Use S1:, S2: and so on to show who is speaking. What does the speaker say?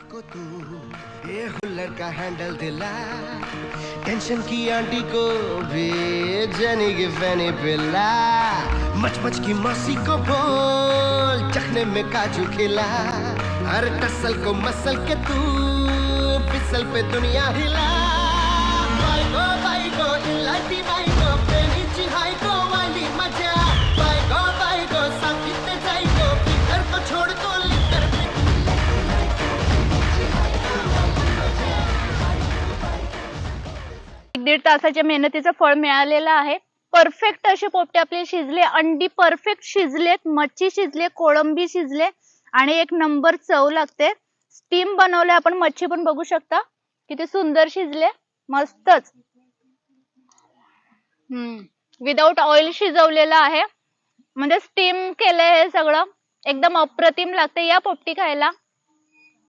S1: को तू, ये हुलर का हैंडल दिला। टेंशन की आंटी को भी की फैनी पिला। मच मच की मौसी को बोल, चखने में काजू खिला। हर टसल को मसल के तू फिसल पे दुनिया हिला। बाई गो बाई गो इलायची बाई
S2: एक दीड तासाच्या मेहनतीचं फळ मिळालेलं आहे. परफेक्ट असे पोपटे आपले शिजले. अंडी परफेक्ट शिजलेत. मच्छी शिजले कोळंबी शिजले आणि एक नंबर चव लागते. स्टीम बनवले आपण मच्छी पण बघू शकता. किती सुंदर शिजले. मस्तच. हम्म. विदाऊट ऑइल शिजवलेलं आहे. म्हणजे स्टीम केलंय हे सगळं. एकदम अप्रतिम लागते या पोपटी खायला.